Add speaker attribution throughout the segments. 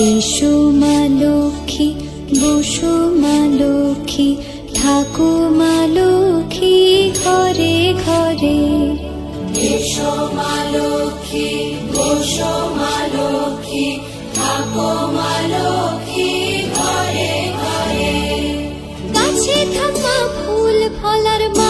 Speaker 1: মা লক্ষ্মী বসো মা লক্ষ্মী থাকো মা লক্ষ্মী ঘরে ঘরে।
Speaker 2: এসো মা লক্ষ্মী বসো মা লক্ষ্মী থাকো মা লক্ষ্মী ঘরে ঘরে।
Speaker 1: গাছে থাকা ফুল ফলার মাঠে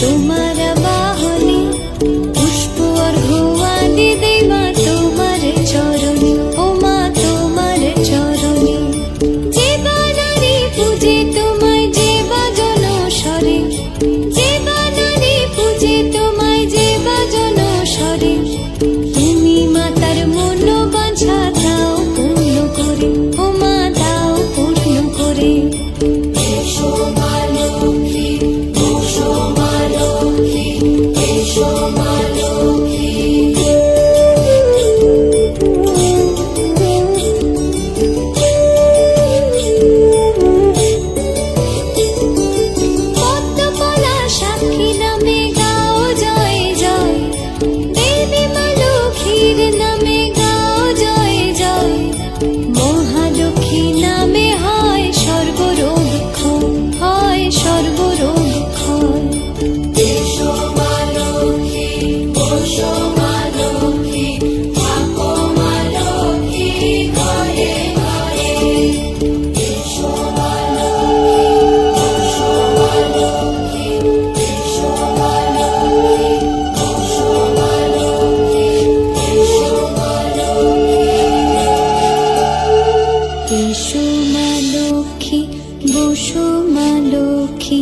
Speaker 2: এসো মা লক্ষ্মী বসো মা লক্ষ্মী